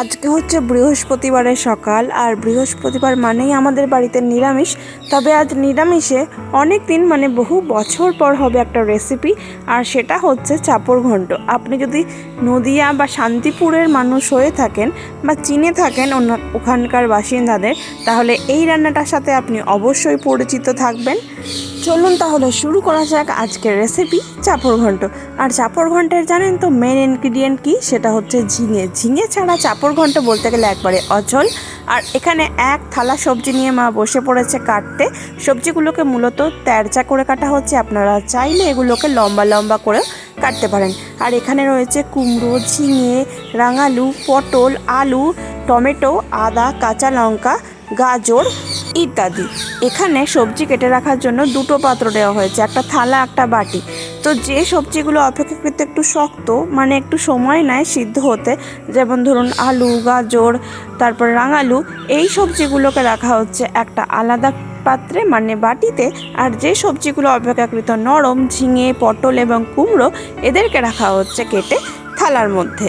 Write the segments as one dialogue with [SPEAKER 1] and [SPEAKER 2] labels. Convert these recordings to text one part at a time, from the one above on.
[SPEAKER 1] আজকে হচ্ছে বৃহস্পতিবারের সকাল, আর বৃহস্পতিবার মানেই আমাদের বাড়িতে নিরামিষ। তবে আজ নিরামিষে অনেক দিন মানে বহু বছর পর হবে একটা রেসিপি আর সেটা হচ্ছে চাপড় ঘন্ট। আপনি যদি নদিয়া বা শান্তিপুরের মানুষ হয়ে থাকেন বা চিনে থাকেন ওখানকার বাসিন্দাদের, তাহলে এই রান্নাটার সাথে আপনি অবশ্যই পরিচিত থাকবেন। চলুন তাহলে শুরু করা যাক আজকের রেসিপি চাপড় ঘন্ট। আর চাপড় ঘন্টের জানেন তো মেন ইনগ্রিডিয়েন্ট কি? সেটা হচ্ছে ঝিঙে। ঝিঙে ছাড়া চাপড় ঘন্ট বলতে গেলে একবারে অচল আর এখানে এক থালা সবজি নিয়ে মা বসে পড়েছে কাটতে। সবজিগুলোকে মূলত তেরচা করে কাটা হচ্ছে। আপনারা চাইলে এগুলোকে লম্বা লম্বা করে কাটতে পারেন। আর এখানে রয়েছে কুমড়ো, ঝিঙে, রাঙালু, পটল, আলু, টমেটো, আদা, কাঁচা লঙ্কা গাজর ইত্যাদি। এখানে সবজি কেটে রাখার জন্য দুটো পাত্র দেওয়া হয়েছে, একটা থালা, একটা বাটি। তো যে সবজিগুলো অপেক্ষাকৃত একটু শক্ত মানে একটু সময় নেয় সিদ্ধ হতে, যেমন ধরুন আলু, গাজর, তারপর রাঙালু, এই সবজিগুলোকে রাখা হচ্ছে একটা আলাদা পাত্রে মানে বাটিতে। আর যে সবজিগুলো অপেক্ষাকৃত নরম, ঝিঙে, পটল এবং কুমড়ো, এদেরকে রাখা হচ্ছে কেটে থালার মধ্যে।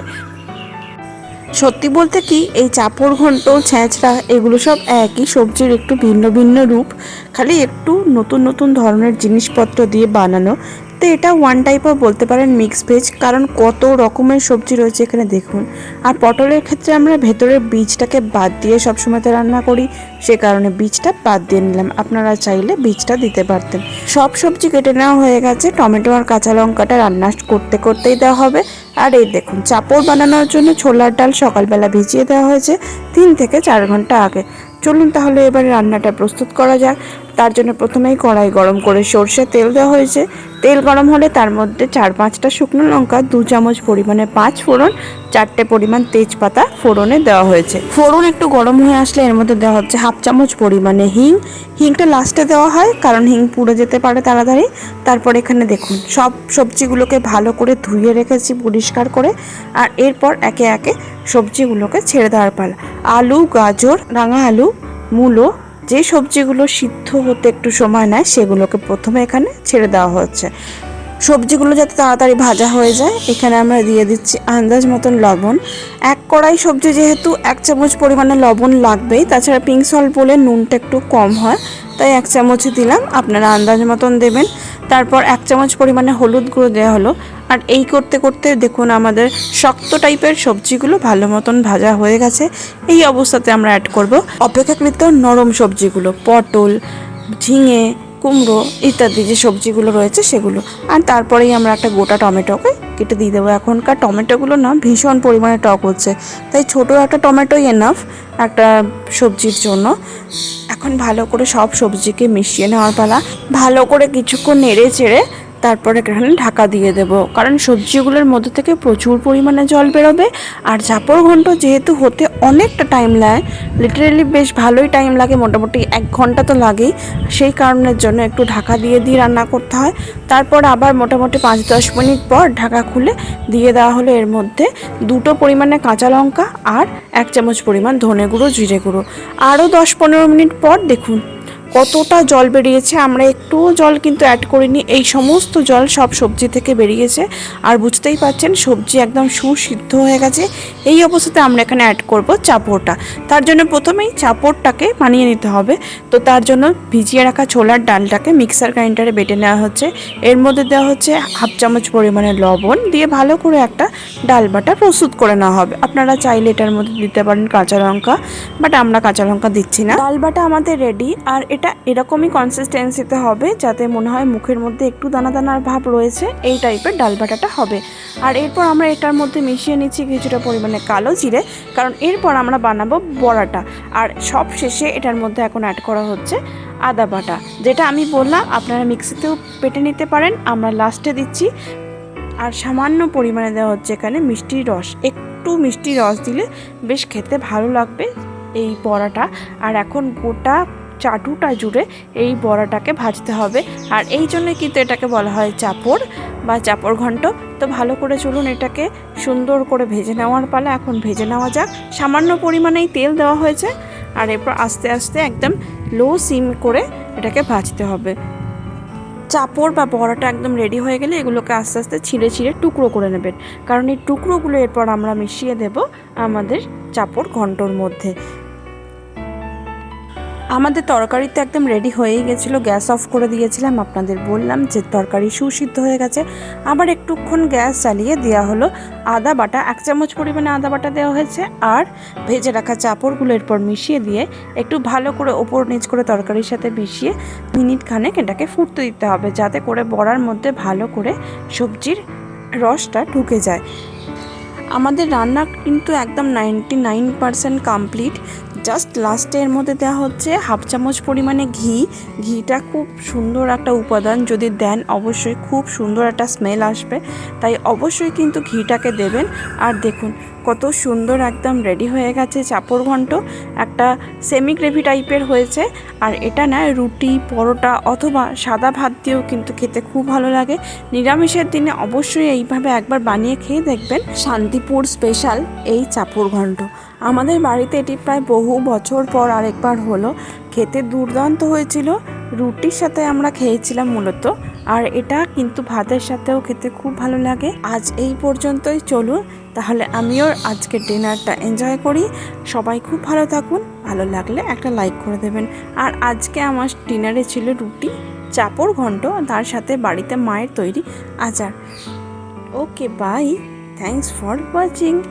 [SPEAKER 1] সত্যি বলতে কি, এই চাপড়, ঘন্ট ছ্যাঁচড়া এগুলো সব একই সবজির একটু ভিন্ন ভিন্ন রূপ, খালি একটু নতুন নতুন ধরনের জিনিসপত্র দিয়ে বানানো। তো এটা ওয়ান টাইপ অফ বলতে পারেন মিক্স ভেজ কারণ কত রকমের সবজি রয়েছে এখানে দেখুন। আর পটলের ক্ষেত্রে আমরা ভেতরের বীজটাকে বাদ দিয়ে সবসময়তে রান্না করি, সে কারণে বীজটা বাদ দিয়ে নিলাম। আপনারা চাইলে বীজটা দিতে পারতেন। সব সবজি কেটে নেওয়া হয়ে গেছে, টমেটো আর কাঁচা লঙ্কাটা রান্না করতে করতেই দেওয়া হবে। আর এই দেখুন, চাপড় বানানোর জন্য ছোলার ডাল সকালবেলা ভিজিয়ে দেওয়া হয়েছে তিন থেকে চার ঘণ্টা আগে। চলুন তাহলে এবার রান্নাটা প্রস্তুত করা যাক। তার জন্য প্রথমেই কড়াই গরম করে সর্ষে তেল দেওয়া হয়েছে। তেল গরম হলে তার মধ্যে চার পাঁচটা শুকনো লঙ্কা, দু চামচ পরিমাণে পাঁচ ফোড়ন, চারটে পরিমাণ তেজপাতা ফোড়নে দেওয়া হয়েছে। ফোড়ন একটু গরম হয়ে আসলে এর মধ্যে দেওয়া হচ্ছে হাফ চামচ পরিমাণে হিং। হিংটা লাস্টে দেওয়া হয়, কারণ হিং পুড়ে যেতে পারে তাড়াতাড়ি। তারপর এখানে দেখুন, সব সবজিগুলোকে ভালো করে ধুয়ে রেখেছি পরিষ্কার করে, আর এরপর একে একে সবজিগুলোকে ছেড়ে দেওয়ার পালা। আলু, গাজর, রাঙা আলু, মূলো যে সবজিগুলো সিদ্ধ হতে একটু সময় নেয় সেগুলোকে প্রথমে এখানে ছেড়ে দেওয়া হচ্ছে সবজিগুলো যাতে তাড়াতাড়ি ভাজা হয়ে যায়, এখানে আমরা দিয়ে দিচ্ছি আন্দাজ মতন লবণ। এক কড়াই সবজি যেহেতু এক চামচ পরিমাণে লবণ লাগবেই, তাছাড়া পিঙ্ক সল্ট বলে নুনটা একটু কম হয়, তাই এক চামচই দিলাম। আপনারা আন্দাজ মতন দেবেন। তারপর এক চামচ পরিমাণে হলুদ গুঁড়ো দেওয়া হলো। আর এই করতে করতে দেখুন আমাদের শক্ত টাইপের সবজিগুলো ভালো মতন ভাজা হয়ে গেছে। এই অবস্থাতে আমরা অ্যাড করব অপেক্ষাকৃত নরম সবজিগুলো, পটল, ঝিঙে কুমড়ো ইত্যাদি যে সবজিগুলো রয়েছে সেগুলো। আর তারপরেই আমরা একটা গোটা টমেটোকে কেটে দিয়ে দেবো। এখনকার টমেটোগুলো না ভীষণ পরিমাণে টক হচ্ছে। তাই ছোটো একটা টমেটোই এনাফ একটা সবজির জন্য। এখন ভালো করে সব সবজিকে মিশিয়ে নেওয়ার পালা। ভালো করে কিছুক্ষণ নেড়ে চেড়ে তারপরে এখানে ঢাকা দিয়ে দেব। কারণ সবজিগুলোর মধ্যে থেকে প্রচুর পরিমাণে জল বেরোবে। আর চাপড় ঘন্ট যেহেতু হতে অনেকটা টাইম লাগে লিটারেলি বেশ ভালোই টাইম লাগে, মোটামুটি এক ঘণ্টা তো লাগেই। সেই কারণের জন্য একটু ঢাকা দিয়ে দিয়ে রান্না করতে হয়। তারপর আবার মোটামুটি পাঁচ দশ মিনিট পর ঢাকা খুলে দিয়ে দেওয়া হলো এর মধ্যে দুটো পরিমাণে কাঁচা লঙ্কা আর এক চামচ পরিমাণ ধনে গুঁড়ো, জিরে গুঁড়ো। আরও দশ পনেরো মিনিট পর দেখুন কতটা জল বেরিয়েছে, আমরা একটুও জল কিন্তু অ্যাড করিনি। এই সমস্ত জল সব সবজি থেকে বেরিয়েছে। আর বুঝতেই পারছেন, সবজি একদম সুসিদ্ধ হয়ে গেছে। এই অবস্থাতে আমরা এখানে অ্যাড করব চাপড়টা। তার জন্য প্রথমেই চাপড়টাকে বানিয়ে নিতে হবে। তো তার জন্য ভিজিয়ে রাখা ছোলার ডালটাকে মিক্সার গ্রাইন্ডারে বেটে নেওয়া হচ্ছে। এর মধ্যে দেওয়া হচ্ছে হাফ চামচ পরিমাণে লবণ দিয়ে ভালো করে একটা ডাল বাটা প্রস্তুত করে নেওয়া হবে। আপনারা চাইলে এটার মধ্যে দিতে পারেন কাঁচা লঙ্কা বাট আমরা কাঁচা লঙ্কা দিচ্ছি না। ডাল বাটা আমাদের রেডি আর এটা এরকমই কনসিস্টেন্সিতে হবে যাতে মনে হয় মুখের মধ্যে একটু দানা দানার ভাব রয়েছে, এই টাইপের ডাল বাটাটা হবে। আর এরপর আমরা এটার মধ্যে মিশিয়ে নিচ্ছি কিছুটা পরিমাণে কালো জিরে, কারণ এরপর আমরা বানাবো বড়াটা। আর সব শেষে এটার মধ্যে এখন অ্যাড করা হচ্ছে আদা বাটা, যেটা আমি বললাম আপনারা মিক্সিতেও পেটে নিতে পারেন, আমরা লাস্টে দিচ্ছি। আর সামান্য পরিমাণে দেওয়া হচ্ছে এখানে মিষ্টির রস, একটু মিষ্টির রস দিলে বেশ খেতে ভালো লাগবে এই বড়াটা। আর এখন গোটা চাটুটা জুড়ে এই বড়াটাকে ভাজতে হবে। আর এই জন্য কিন্তু এটাকে বলা হয় চাপড় বা চাপড় ঘন্ট। তো ভালো করে চলুন এটাকে সুন্দর করে ভেজে নেওয়ার পালা। এখন ভেজে নেওয়া যাক। সামান্য পরিমাণেই তেল দেওয়া হয়েছে। আর এরপর আস্তে আস্তে একদম লো সিম করে এটাকে ভাজতে হবে। চাপড় বা বড়াটা একদম রেডি হয়ে গেলে এগুলোকে আস্তে আস্তে ছিঁড়ে ছিঁড়ে টুকরো করে নেবেন। কারণ এই টুকরোগুলো এরপর আমরা মিশিয়ে দেব আমাদের চাপড় ঘন্টর মধ্যে। আমাদের তরকারি তো একদম রেডি হয়েই গেছিল গ্যাস অফ করে দিয়েছিলাম, আপনাদের বললাম যে তরকারি সুসিদ্ধ হয়ে গেছে। আবার একটুক্ষণ গ্যাস চালিয়ে দেওয়া হলো, আদা বাটা, এক চামচ পরিমাণে আদা বাটা দেওয়া হয়েছে, আর ভেজে রাখা চাপড়গুলো এরপর মিশিয়ে দিয়ে একটু ভালো করে ওপর নিচ করে তরকারির সাথে মিশিয়ে মিনিট খানেক এটাকে ফুটতে দিতে হবে, যাতে করে বড়ার মধ্যে ভালো করে সবজির রসটা ঢুকে যায়। আমাদের রান্না কিন্তু একদম ninety nine percent complete just লাস্টে এর মধ্যে দেওয়া হচ্ছে হাফ চামচ পরিমাণে ঘি। ঘিটা খুব সুন্দর একটা উপাদান, যদি দেন অবশ্যই খুব সুন্দর একটা স্মেল আসবে। তাই অবশ্যই কিন্তু ঘিটাকে দেবেন। আর দেখুন, কত সুন্দর একদম রেডি হয়ে গেছে চাপড় ঘন্ট। একটা সেমি গ্রেভি টাইপের হয়েছে। আর এটা না রুটি, পরোটা অথবা সাদা ভাত দিয়েও কিন্তু খেতে খুব ভালো লাগে। নিরামিষের দিনে অবশ্যই এইভাবে একবার বানিয়ে খেয়ে দেখবেন। শান্তিপুর স্পেশাল এই চাপড় ঘন্ট। আমাদের বাড়িতে এটি প্রায় বহু বছর পর আরেকবার হলো। খেতে দুর্দান্ত হয়েছিল। রুটির সাথে আমরা খেয়েছিলাম মূলত। আর এটা কিন্তু ভাতের সাথেও খেতে খুব ভালো লাগে। আজ এই পর্যন্তই চলুন। তাহলে আমিও আজকে ডিনারটা এনজয় করি। সবাই খুব ভালো থাকুন। ভালো লাগলে একটা লাইক করে দেবেন। আর আজকে আমার ডিনারে ছিল রুটি, চাপড় ঘন্ট, তার সাথে বাড়িতে মায়ের তৈরি আচার। Okay, bye. Thanks for watching.